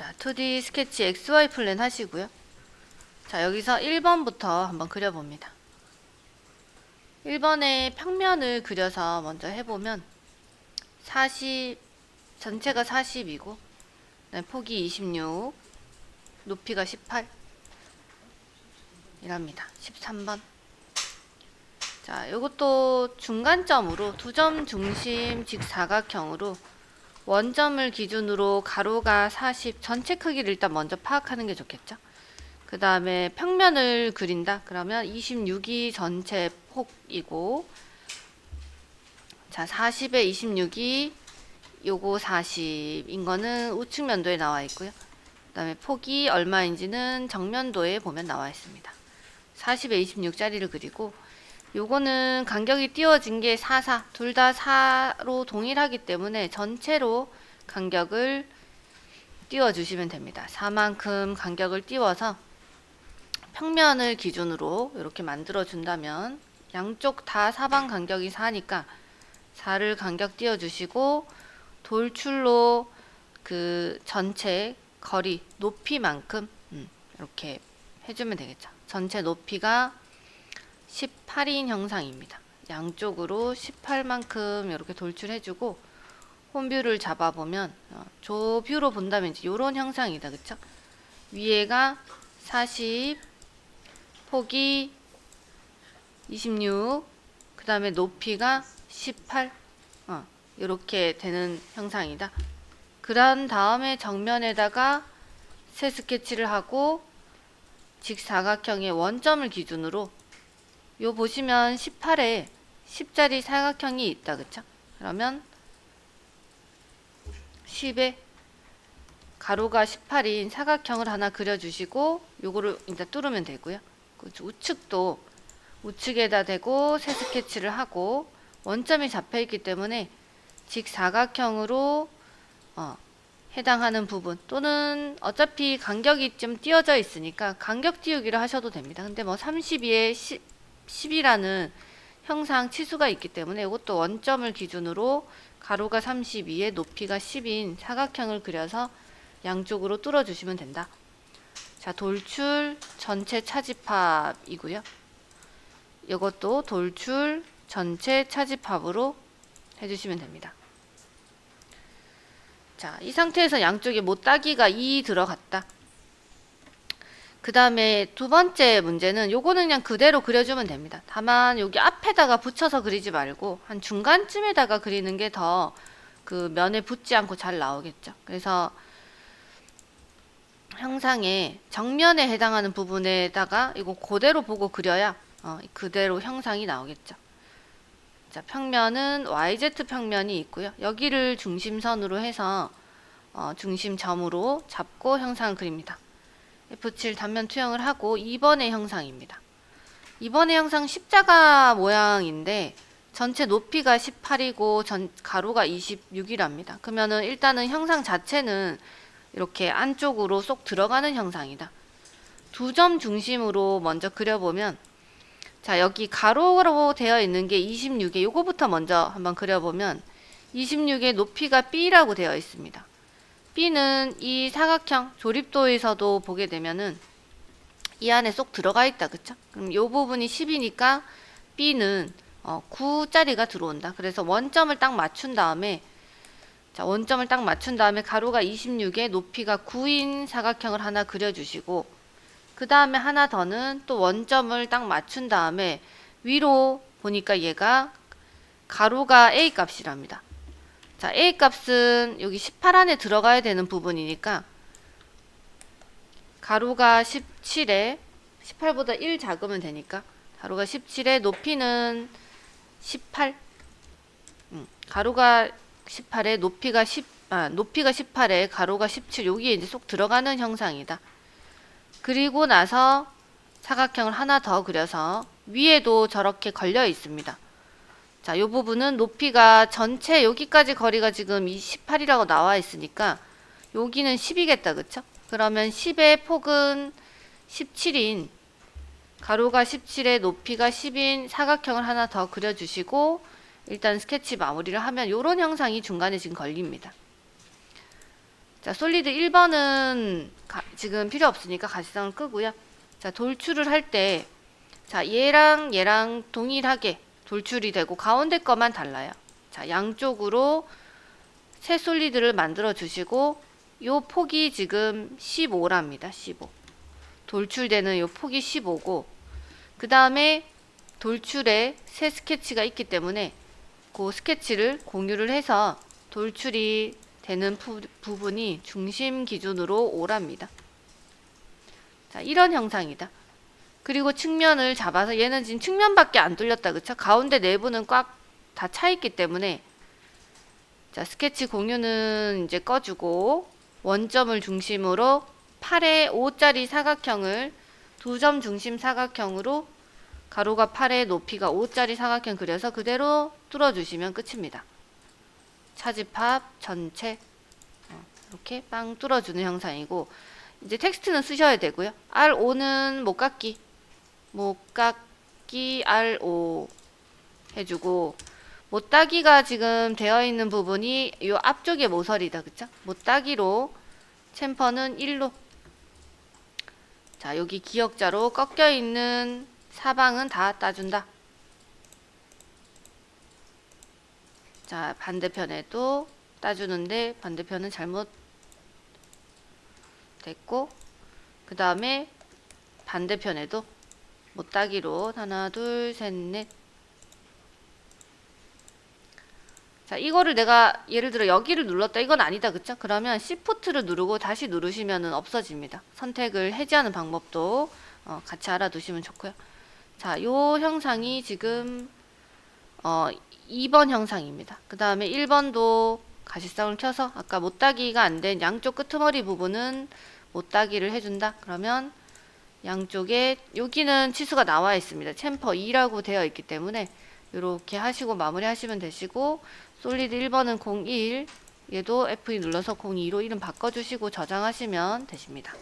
자, 2D 스케치 XY 플랜 하시고요. 자, 여기서 1번부터 한번 그려봅니다. 1번에 평면을 그려서 먼저 해보면 40, 전체가 40이고, 폭이 26, 높이가 18, 이랍니다. 13번. 자, 이것도 중간점으로 두 점 중심 직사각형으로 원점을 기준으로 가로가 40 전체 크기를 일단 먼저 파악하는 게 좋겠죠. 그 다음에 평면을 그린다. 그러면 26이 전체 폭이고 자 40에 26이 요거 40인 거는 우측 면도에 나와 있고요. 그 다음에 폭이 얼마인지는 정면도에 보면 나와 있습니다. 40에 26짜리를 그리고 요거는 간격이 띄워진 게 4, 4. 둘 다 4로 동일하기 때문에 전체로 간격을 띄워주시면 됩니다. 4만큼 간격을 띄워서 평면을 기준으로 이렇게 만들어 준다면 양쪽 다 사방 간격이 4니까 4를 간격 띄워주시고 돌출로 그 전체 거리 높이만큼 음, 이렇게 해주면 되겠죠. 전체 높이가 18인 형상입니다. 양쪽으로 18만큼 이렇게 돌출해주고 홈뷰를 잡아보면 어, 저 뷰로 본다면 이제 이런 형상이다, 그쵸? 위에가 40, 폭이 26, 그 다음에 높이가 18, 어, 이렇게 되는 형상이다. 그런 다음에 정면에다가 새 스케치를 하고 직사각형의 원점을 기준으로 요 보시면 18에 10짜리 사각형이 있다 그쵸? 그러면 10에 가로가 18인 사각형을 하나 그려주시고 요거를 이제 뚫으면 되고요. 그 우측도 우측에다 대고 새 스케치를 하고 원점이 잡혀있기 때문에 직사각형으로 어, 해당하는 부분 또는 어차피 간격이 좀 띄어져 있으니까 간격 띄우기를 하셔도 됩니다. 근데 뭐 32에 10, 10이라는 형상 치수가 있기 때문에 이것도 원점을 기준으로 가로가 32에 높이가 10인 사각형을 그려서 양쪽으로 뚫어 주시면 된다. 자, 돌출 전체 차집합이고요. 이것도 돌출 전체 차집합으로 해주시면 됩니다. 자, 이 상태에서 양쪽에 못 따기가 2 들어갔다. 그 다음에 두 번째 문제는 요거는 그냥 그대로 그려주면 됩니다. 다만 여기 앞에다가 붙여서 그리지 말고 한 중간쯤에다가 그리는 게 더 그 면에 붙지 않고 잘 나오겠죠. 그래서 형상의 정면에 해당하는 부분에다가 이거 그대로 보고 그려야 어, 그대로 형상이 나오겠죠. 자, 평면은 YZ 평면이 있고요. 여기를 중심선으로 해서 어, 중심점으로 잡고 형상을 그립니다. F7 단면 투영을 하고 2번의 형상입니다. 2번의 형상 십자가 모양인데 전체 높이가 18이고 전 가로가 26이랍니다. 그러면은 일단은 형상 자체는 이렇게 안쪽으로 쏙 들어가는 형상이다. 두 점 중심으로 먼저 그려보면 자 여기 가로로 되어 있는 게 26에 요거부터 먼저 한번 그려보면 26의 높이가 B라고 되어 있습니다. B는 이 사각형 조립도에서도 보게 되면은 이 안에 쏙 들어가 있다 그쵸? 그럼 요 부분이 10이니까 B는 어, 9짜리가 들어온다. 그래서 원점을 딱 맞춘 다음에 자, 원점을 딱 맞춘 다음에 가로가 26에 높이가 9인 사각형을 하나 그려주시고 그 다음에 하나 더는 또 원점을 딱 맞춘 다음에 위로 보니까 얘가 가로가 A 값이랍니다. 자, A 값은 여기 18 안에 들어가야 되는 부분이니까 가로가 17에 18보다 1 작으면 되니까 가로가 17에 높이는 18 음, 가로가 18에 높이가 10 아, 높이가 18에 가로가 17 여기에 이제 쏙 들어가는 형상이다. 그리고 나서 사각형을 하나 더 그려서 위에도 저렇게 걸려 있습니다. 자, 이 부분은 높이가 전체 여기까지 거리가 지금 28이라고 나와 있으니까 여기는 10이겠다. 그쵸? 그러면 10의 폭은 17인 가로가 17에 높이가 10인 사각형을 하나 더 그려주시고 일단 스케치 마무리를 하면 이런 형상이 중간에 지금 걸립니다. 자, 솔리드 1번은 지금 필요 없으니까 가시성을 끄고요. 자, 돌출을 할 때, 자, 얘랑 얘랑 동일하게 돌출이 되고 가운데 거만 달라요. 자, 양쪽으로 새 솔리드를 만들어 주시고, 요 폭이 지금 15랍니다. 15. 돌출되는 요 폭이 15고, 그 다음에 돌출에 새 스케치가 있기 때문에 그 스케치를 공유를 해서 돌출이 되는 부, 부분이 중심 기준으로 5랍니다. 자, 이런 형상이다. 그리고 측면을 잡아서 얘는 지금 측면밖에 안 뚫렸다. 그쵸? 가운데 내부는 꽉 다 차 있기 때문에 자, 스케치 공유는 이제 꺼주고 원점을 중심으로 8의 5짜리 사각형을 두 점 중심 사각형으로 가로가 8에 높이가 5짜리 사각형 그려서 그대로 뚫어주시면 끝입니다. 차집합 전체 어, 이렇게 빵 뚫어주는 형상이고 이제 텍스트는 쓰셔야 되고요. R5는 못 깎기 못 깎기 R5 해주고 못 따기가 지금 되어 있는 부분이 이 앞쪽에 모서리다 그쵸? 못 따기로 챔퍼는 1로 자 여기 기역자로 꺾여 있는 사방은 다 따준다. 자, 반대편에도 따주는데 반대편은 잘못 됐고 그 다음에 반대편에도 못 따기로 하나 둘 셋 넷 자, 이거를 내가 예를 들어 여기를 눌렀다. 이건 아니다. 그쵸? 그러면 Shift를 누르고 다시 누르시면은 없어집니다. 선택을 해제하는 방법도 어, 같이 알아두시면 좋고요. 자, 요 형상이 지금 어, 2번 형상입니다. 그 다음에 1번도 가시성을 켜서 아까 못따기가 안 된 양쪽 끄트머리 부분은 못따기를 해준다. 그러면 양쪽에 여기는 치수가 나와 있습니다. 챔퍼 2라고 되어 있기 때문에 이렇게 하시고 마무리 하시면 되시고 솔리드 1번은 01 얘도 F2 눌러서 02로 이름 바꿔주시고 저장하시면 되십니다.